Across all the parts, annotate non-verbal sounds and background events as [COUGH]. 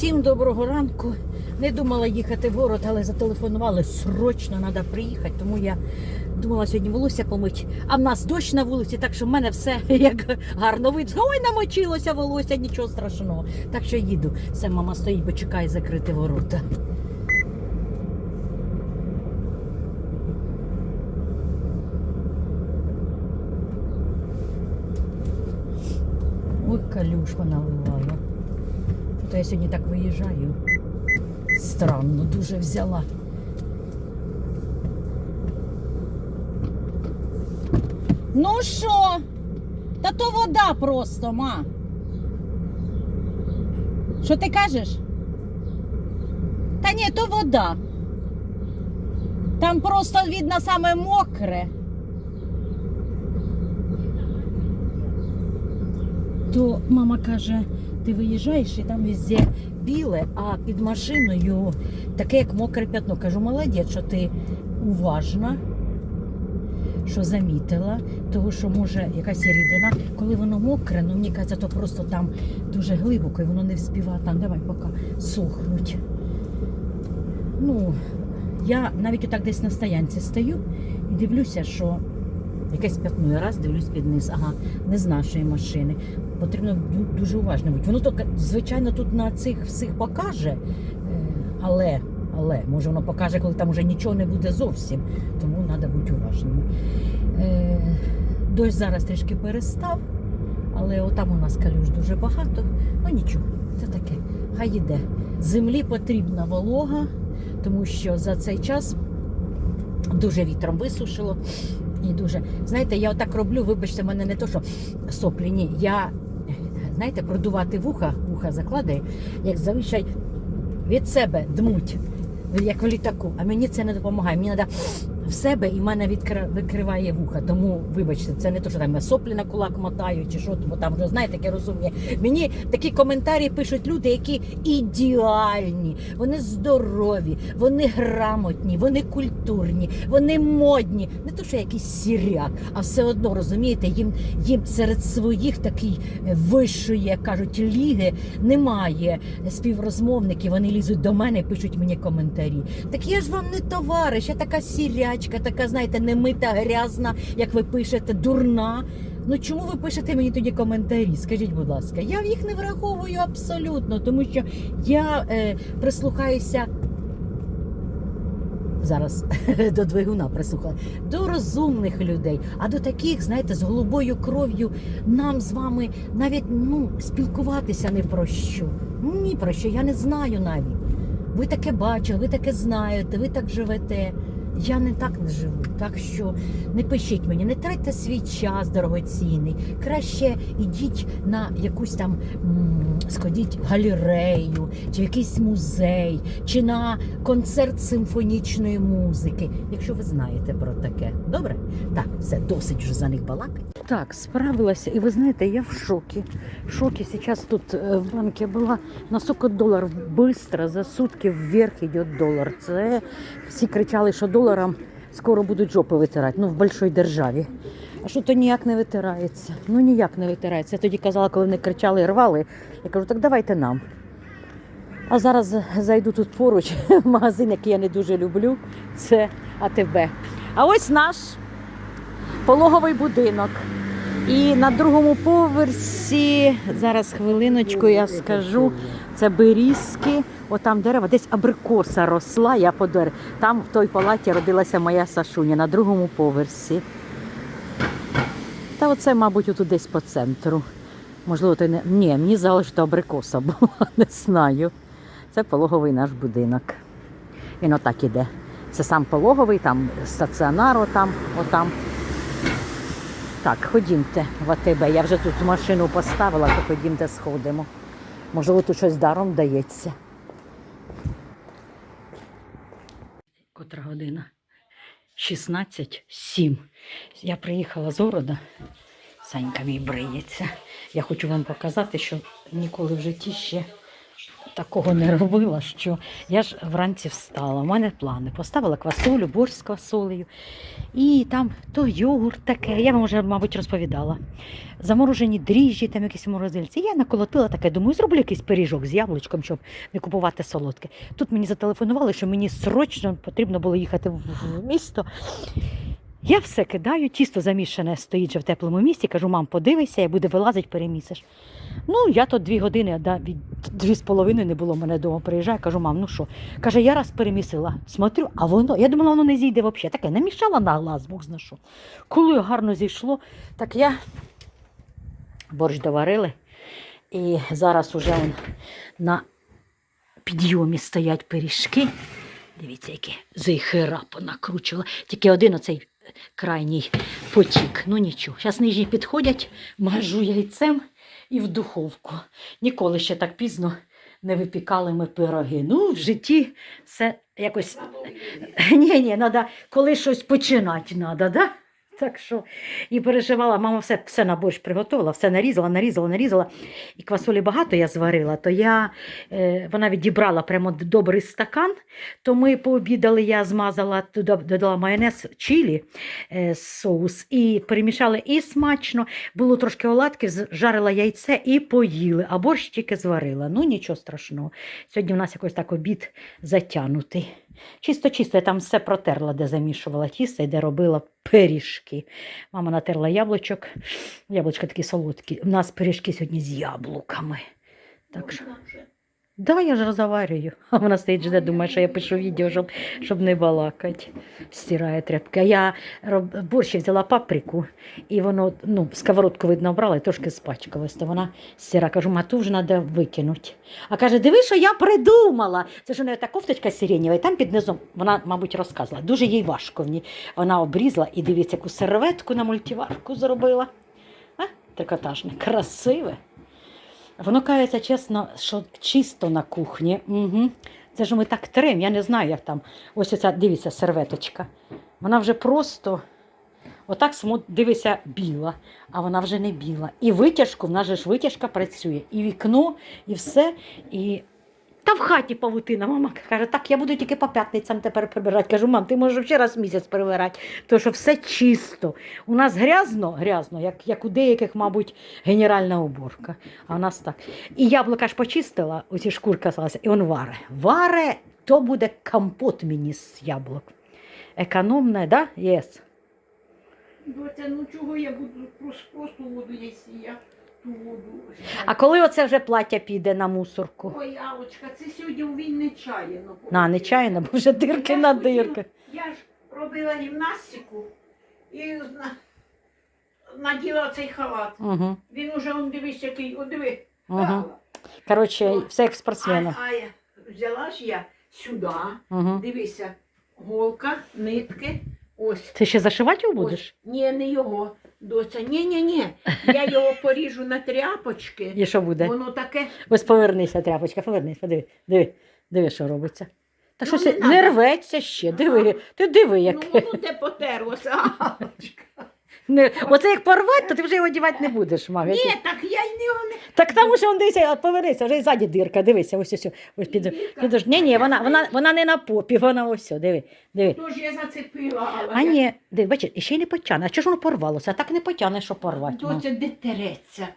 Всім доброго ранку. Не думала їхати в город, але зателефонували. Срочно треба приїхати, тому я думала сьогодні волосся помить. А в нас дощ на вулиці, так що в мене все [LAUGHS] як гарно видно. Ой, намочилося волосся, нічого страшного. Так що їду. Все, мама стоїть, бо чекає закрити ворота. Ой, калюшка наливала. Що-то я сьогодні так виїжджаю. Странно, дуже взяла. Ну що? Та то вода просто, ма. Що ти кажеш? Та ні, то вода. Там просто видно саме мокре. То мама каже, ти виїжджаєш і там везде біле, а під машиною таке, як мокре п'ятно. Кажу, молодець, що ти уважна, що замітила, того, що може якась рідина. Коли воно мокре, ну мені кажеться, то просто там дуже глибоко і воно не вспіває там. Давай поки сохнуть. Ну, я навіть отак десь на стоянці стою і дивлюся, що якесь п'ятно. Я раз дивлюсь під низ, ага, не з нашої машини. Потрібно дуже уважно бути. Воно тільки, звичайно, тут на цих всіх покаже, е, але, але може воно покаже, коли там вже нічого не буде зовсім. Тому треба бути уважними. Е, Дощ зараз трішки перестав, але отам у нас калюж дуже багато. Ну нічого, це таке. Хай іде. Землі потрібна волога, тому що за цей час дуже вітром висушило. І дуже, знаєте, я отак роблю, вибачте, мене не то, що соплі, ні. Я, знаєте, продувати вуха, вуха закладаю, як зазвичай від себе дмуть, як в літаку. А мені це не допомагає. Мені треба в себе і в мене викриває вуха. Тому, вибачте, це не то, що там соплі на кулак мотаю чи що, бо там вже знаєте, таке розуміє. Мені такі коментарі пишуть люди, які ідеальні, вони здорові, вони грамотні, вони культурні, вони модні. Не то, що якийсь сіряк, а все одно розумієте, їм, їм серед своїх такий е, вищої, як кажуть, ліги немає співрозмовників. Вони лізуть до мене і пишуть мені коментарі. Так я ж вам не товариш, я така сірячка, така, знаєте, немита, грязна, як ви пишете, дурна. Ну чому ви пишете мені тоді коментарі? Скажіть, будь ласка, я їх не враховую абсолютно, тому що я е, прислухаюся. Зараз [LAUGHS] до двигуна прислухала до розумних людей, а до таких, знаєте, з голубою кров'ю нам з вами навіть ну спілкуватися не про що. Ну, Ні про що, я не знаю навіть. Ви таке бачили, ви таке знаєте, ви так живете. Я не так не живу. Так що не пишіть мені, не тратьте свій час дорогоцінний. Краще ідіть на якусь там сходіть галерею, чи в якийсь музей, чи на концерт симфонічної музики, якщо ви знаєте про таке. Добре? Так, все, досить вже за них балакати. Так, справилася, і ви знаєте, я в шокі. В шокі зараз тут е, в банке була на сколько долар быстро, за сутки вверх йде долар. Це всі кричали, що доларам скоро будуть жопи витирати, ну в большой державі. А що то ніяк не витирається? Ну ніяк не витирається. Я тоді казала, коли вони кричали і рвали, я кажу, так давайте нам. А зараз зайду тут поруч в [LAUGHS] магазин, який я не дуже люблю. Це АТБ. А ось наш пологовий будинок. І на другому поверсі, зараз хвилиночку я скажу, це берізки, отам дерева, десь абрикоса росла, я по дерев. Там в той палаті родилася моя Сашуня на другому поверсі. Та оце, мабуть, отут десь по центру. Можливо, то не. Ні, мені здалося, що абрикоса [LAUGHS] була, не знаю. Це пологовий наш будинок. Він отак іде. Це сам пологовий, там стаціонар, отам, отам. Так, ходімте в АТБ. Я вже тут машину поставила, то ходімте сходимо. Можливо, тут щось даром дається. Котра година? 16.07. Я приїхала з города. Санька мій бриється. Я хочу вам показати, що ніколи в житті ще такого не робила, що я ж вранці встала. У мене плани. Поставила квасолю, борщ з квасолею. І там то йогурт таке, я вам вже, мабуть, розповідала. Заморожені дріжджі, там якісь морозильці. Я наколотила таке, думаю, зроблю якийсь пиріжок з яблучком, щоб не купувати солодке. Тут мені зателефонували, що мені срочно потрібно було їхати в місто. Я все кидаю, тісто замішане стоїть вже в теплому місці. Кажу, мам, подивися, я буде вилазить, перемісиш. Ну, я то дві години, від дві з половиною не було мене вдома. Приїжджаю, кажу, мам, ну що? Каже, я раз перемісила. Смотрю, а воно, я думала, воно не зійде взагалі. Таке намішала на глаз, Бог зна. Коли гарно зійшло, так я борщ доварили. І зараз уже на підйомі стоять пиріжки. Дивіться, які зейхера понакручувала. Тільки один оцей крайній потік. Ну нічого. Зараз нижні підходять, мажу яйцем і в духовку. Ніколи ще так пізно не випікали ми пироги. Ну, в житті все якось. Ні, ні, треба, коли щось починати треба, да? [LAUGHS] Так що і переживала, мама все, все на борщ приготувала, все нарізала, нарізала, нарізала. І квасолі багато я зварила, то я, е, вона відібрала прямо добрий стакан, то ми пообідали, я змазала туди, додала майонез, чилі, е, соус і перемішали і смачно. Було трошки оладків, з- жарила яйце і поїли, а борщ тільки зварила. Ну нічого страшного. Сьогодні в нас якось так обід затягнутий. Чисто-чисто я там все протерла, де замішувала тісто і де робила пиріжки. Мама натерла яблучок. Яблучка такі солодкі. У нас пиріжки сьогодні з яблуками. Так що. Да, я ж розговарюю. [LAUGHS] А вона стоїть жде, думає, що я пишу відео, щоб, щоб не балакати. Стирає тряпки. А я роб... борщ взяла паприку, і воно, ну, сковородку, видно, брала і трошки спачкалось. То вона стира. Кажу, мату вже треба викинути. А каже, диви, що я придумала. Це ж у неї та кофточка сиренєва, і там під низом, вона, мабуть, розказувала. Дуже їй важко в ній. Вона обрізала і дивіться, яку серветку на мультиварку зробила. А? Трикотажне, красиве. Воно кається чесно, що чисто на кухні. Угу. Це ж ми так трем, я не знаю, як там. Ось оця, дивіться, серветочка. Вона вже просто отак дивися, біла, а вона вже не біла. І витяжку, в нас же ж витяжка працює, і вікно, і все. І... Та в хаті павутина. Мама каже, так, я буду тільки по п'ятницям тепер прибирати. Кажу, мам, ти можеш ще раз в місяць прибирати, тому що все чисто. У нас грязно, грязно, як, як у деяких, мабуть, генеральна уборка. А у нас так. І яблука ж почистила, оці шкурка залася, і он варе. Варе, то буде компот мені з яблук. Економне, да? Єс. Доця, ну чого я буду просто, воду, воду. А коли оце вже плаття піде на мусорку? Ой, Алочка, це сьогодні він нечаянно. На, нечайно, бо вже дирки Я на хотіла- дирки. Я ж робила гімнастику і зна- наділа цей халат. Угу, Він уже, он дивись, який, о, диви. угу. Алла. Коротше, все як А, спортсмена. а я взяла ж я сюди, Угу. дивися, голка, нитки, ось. Ти ще зашивати його будеш? Ось. Ні, не його, доця. Ні, ні, ні. Я його поріжу на тряпочки. І що буде? Воно таке. Ось повернися, тряпочка, повернись, подиви, диви, диви, що робиться. Та Ну, щось не не, рветься ще, диви, ти диви, як. Ну, воно де потерлося. Алочка. Не, оце як порвать, то ти вже його одягати не будеш, мам. Ні, так я й не. Так там що он дивися, от повернися, вже і ззаді дирка, дивися, ось ось. ось під, Дірка? ні, ні, вона, вона, вона не на попі, вона ось, о, диви, диви. Тож я зацепила, але. А ні, диви, бачиш, і ще й не потягне. А чого ж воно порвалося? А так не потягне, що порвати. мам. Доця де тереться.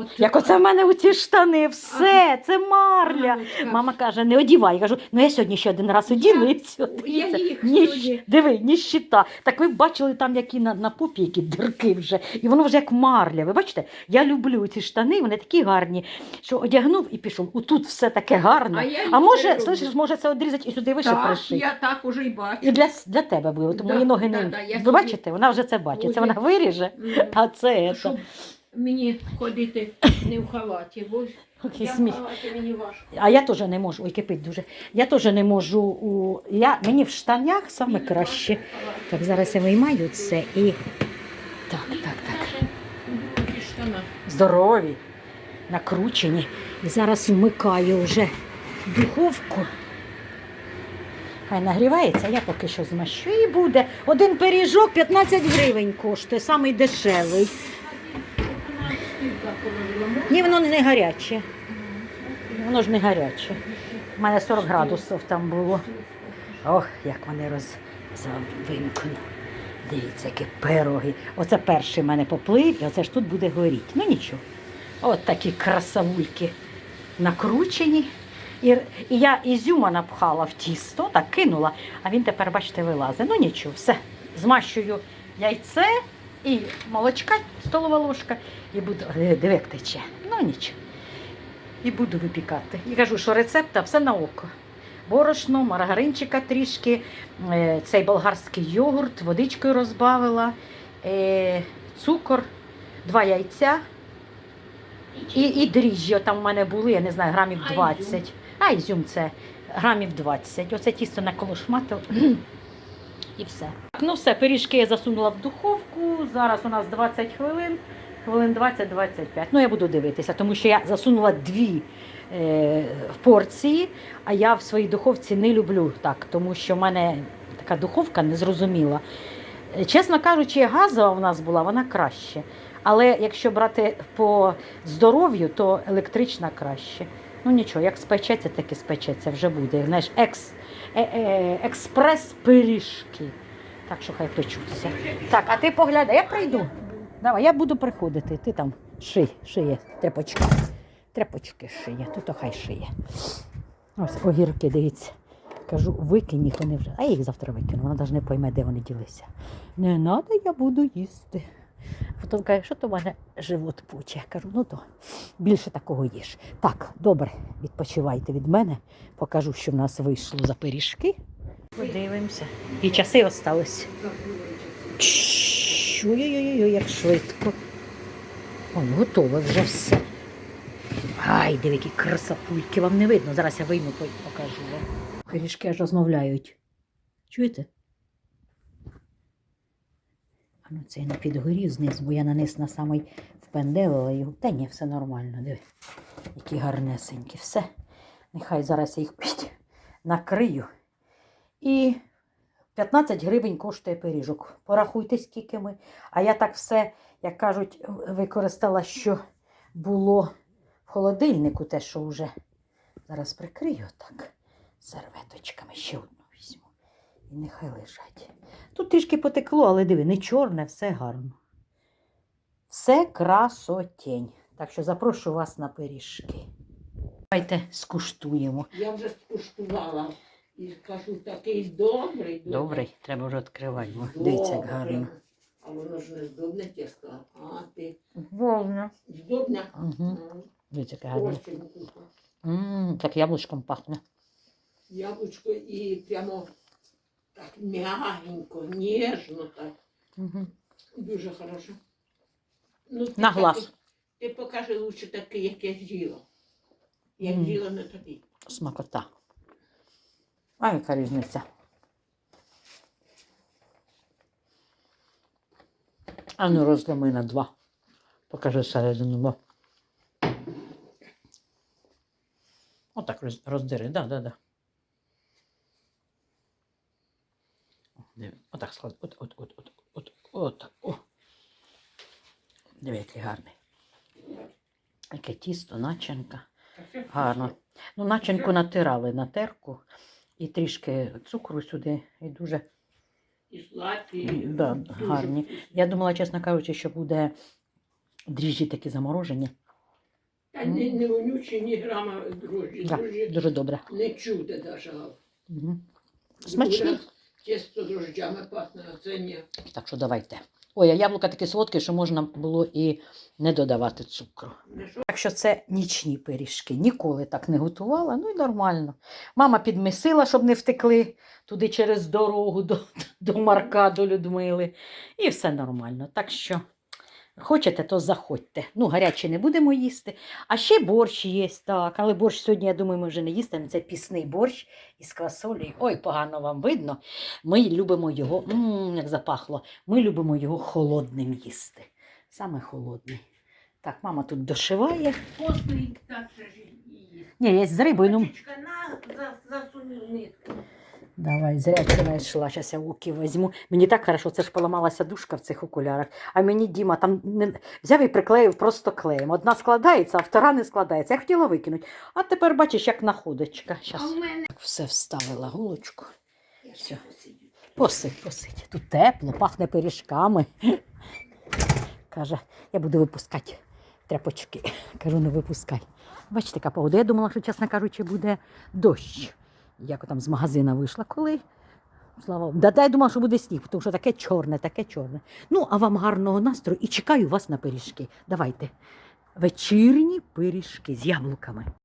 От Як оце в мене у ці штани, все, це марля. Мама каже, не одівай. Я кажу, ну я сьогодні ще один раз одіну і все. Я їх ні, сьогодні- Диви, ніщита. Так ви б бачили там, які на, на попі, які дирки вже. І воно вже як марля. Ви бачите, я люблю ці штани, вони такі гарні, що одягнув і пішов. Отут все таке гарне. А я їх може, люблю. слышиш, може це одрізати і сюди вище Так, пришити. я так уже й бачу. І для, для тебе було, тому Да, мої ноги да, не. да, я Ви собі- бачите, вона вже це бачить. Це вона виріже, а це. Щоб мені ходити не в халаті, бо ж Який я в сміх. халаті мені важко. А я теж не можу, ой, кипить дуже. Я теж не можу у. Я, мені в штанях саме краще. Так, зараз я виймаю це і. Так, так, так. Штана. Здорові, накручені. І зараз вмикаю вже духовку. Хай нагрівається, я поки що змащу. І буде. Один пиріжок 15 гривень коштує, самий дешевий. Ні, воно не гаряче. Воно ж не гаряче. У мене 40 градусів там було. Ох, як вони роз... завимкну. Дивіться, які пироги. Оце перший в мене поплив, і оце ж тут буде горіти. Ну нічого. От такі красавульки накручені. І, і я ізюма напхала в тісто, так кинула, а він тепер, бачите, вилазить. Ну нічого, все. Змащую яйце і молочка, столова ложка, і буду. Е, Диви, як тече. Ну нічого. І буду випікати. І кажу, що рецепта все на око. Борошно, маргаринчика трішки, е, цей болгарський йогурт, водичкою розбавила, е, цукор, два яйця і, і дріжджі. Там в мене були, я не знаю, грамів А 20. А ізюм це грамів 20. Оце тісто наколошматив. [CLEARS THROAT] І все. Ну все, пиріжки я засунула в духовку. Зараз у нас 20 хвилин, хвилин 20-25. Ну, я буду дивитися, тому що я засунула дві е, порції, а я в своїй духовці не люблю так, тому що в мене така духовка незрозуміла. Е, Чесно кажучи, газова в нас була, вона краще. Але якщо брати по здоров'ю, то електрична краще. Ну нічого, як спечеться, так і спечеться, вже буде. Знаєш, екс, е, е, експрес-пиріжки. Так що хай печуться. Так, а ти поглядай, я прийду. Давай, я буду приходити. Ти там ший, шиє тряпочки. Тряпочки шиє, то хай шиє. Ось огірки, дивіться. Кажу, викинь їх вони вже. А я їх завтра викину, вона навіть не пойме, де вони ділися. Не треба, я буду їсти. Потім каже, що то в мене живот пуче. Кажу, ну то більше такого їж. Так, добре, відпочивайте від мене. Покажу, що в нас вийшло за пиріжки. Подивимося. І часи остались. Ой-ой-ой, як швидко. Ой, готове вже все. Ай, диви, які красапульки, вам не видно. Зараз я вийму, покажу вам. Пиріжки аж розмовляють. Чуєте? А ну це я не підгорів знизу, бо я наниз на самий впенделила його. Та ні, все нормально, диви. Які гарнесенькі. Все. Нехай зараз я їх [LAUGHS] піть, накрию. І 15 гривень коштує пиріжок. Порахуйте, скільки ми. А я так все, як кажуть, використала, що було в холодильнику, те, що вже зараз прикрию так серветочками. Ще одну візьму. І нехай лежать. Тут трішки потекло, але диви, не чорне, все гарно. Все красотень. Так що запрошую вас на пиріжки. Давайте скуштуємо. Я вже скуштувала і скажу, такий добрий. Добрий, треба вже відкривати. бо Дивіться, як гарно. А воно ж не здобне тісто. А ти Вовна. здобне? Угу. Дивіться, як гарно. Очень вкусно. М, Так яблучком пахне. Яблучко і прямо так м'ягенько, ніжно так. Угу. Дуже хорошо. Ну, ти На глаз. Ти покажи лучше такий, як я з'їла. Як Мгм. з'їла не такий. Смакота. А яка різниця? А ну розломи на два. Покажи середину. Бо. Отак роз, роздири, да, да, да. Отак склад. От, от, от, от, от, от, о. Диви, який гарний. Яке тісто, начинка. Гарно. Ну, начинку натирали на терку і трішки цукру сюди, і дуже І сладкий. Да, дуже гарні. Я думала, чесно кажучи, що буде дріжджі такі заморожені. Та не, не вонючі, ні грама дрожжі. Да, Дрожжі дуже добре. не чути навіть. Угу. Смачні. Тісто дрожжами пахне, а це ні. Так що давайте. Ой, а яблука таке солодке, що можна було і не додавати цукру. Так що це нічні пиріжки. Ніколи так не готувала, ну і нормально. Мама підмісила, щоб не втекли туди через дорогу до, до Марка, до Людмили. І все нормально. Так що хочете, то заходьте. Ну, гаряче не будемо їсти. А ще борщ є, так. Але борщ сьогодні, я думаю, ми вже не їстимо. Це пісний борщ із квасолею. Ой, погано вам видно. Ми любимо його, м, як запахло, ми любимо його холодним їсти. Саме холодний. Так, мама тут дошиває. Постоїть так же їсть. Ні, є з рибою, ну Качечка, на, за, засунь нитку. Давай, зря ти знайшла. Зараз я оки візьму. Мені так хорошо, це ж поламалася дужка в цих окулярах. А мені Діма там не... взяв і приклеїв просто клеєм. Одна складається, а втора не складається. Я хотіла викинути. А тепер бачиш, як находочка. А Щас. мене Все вставила гулочку. Ще Посидь, посидь. Тут тепло, пахне пиріжками. Каже, я буду випускати тряпочки. Кажу, не випускай. Бачите, така погода. Я думала, що, чесно кажучи, буде дощ. Як там з магазина вийшла, коли. Слава Да, да, я думала, що буде сніг, тому що таке чорне, таке чорне. Ну, а вам гарного настрою і чекаю вас на пиріжки. Давайте. Вечірні пиріжки з яблуками.